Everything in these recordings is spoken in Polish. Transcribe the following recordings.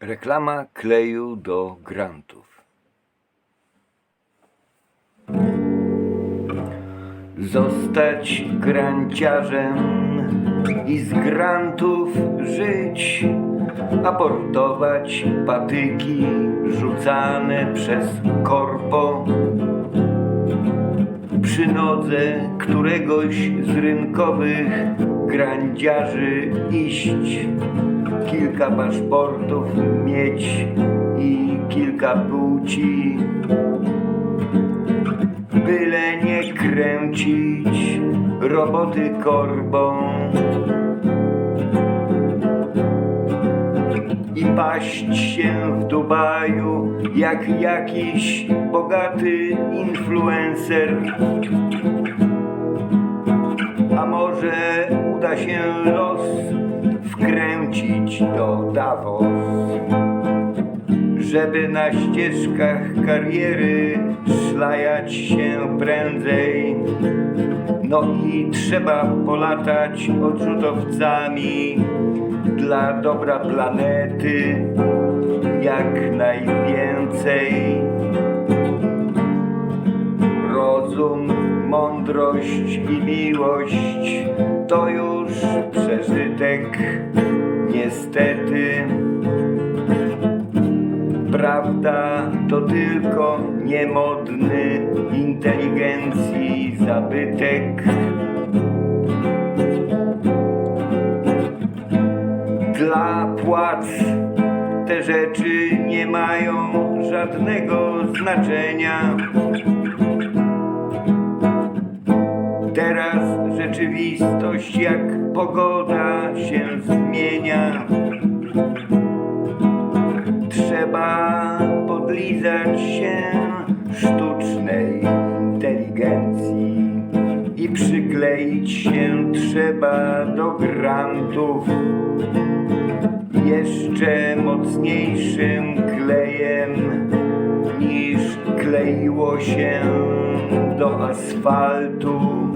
Reklama kleju do grantów. Zostać granciarzem i z grantów żyć, aportować patyki rzucane przez korpo. Przy nodze któregoś z rynkowych grandziarzy iść kilka paszportów mieć i kilka płci. Byle nie kręcić roboty korbą i paść się w Dubaju jak jakiś bogaty influencer. A może uda się los wkręcić do Davos, żeby na ścieżkach kariery szlajać się prędzej. No i trzeba polatać odrzutowcami dla dobra planety jak najwięcej. Rozum, mądrość i miłość to już przeżytek, niestety. Prawda to tylko niemodny inteligencji zabytek. Dla płac te rzeczy nie mają żadnego znaczenia. Teraz rzeczywistość jak pogoda się zmienia. Trzeba podlizać się sztucznej inteligencji i przykleić się trzeba do grantów jeszcze mocniejszym klejem niż kleiło się do asfaltu.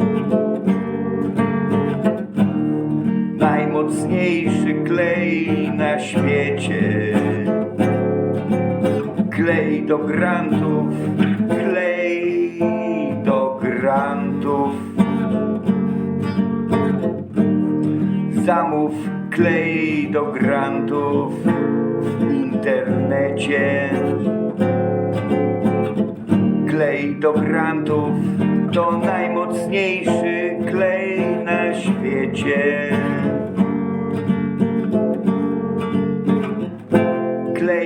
Najmocniejszy klej na świecie. Klej do grantów, klej do grantów. Zamów klej do grantów w internecie. Klej do grantów to najmocniejszy klej na świecie.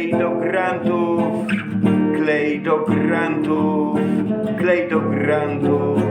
Klej do grantów, klej do grantów, klej do grantów.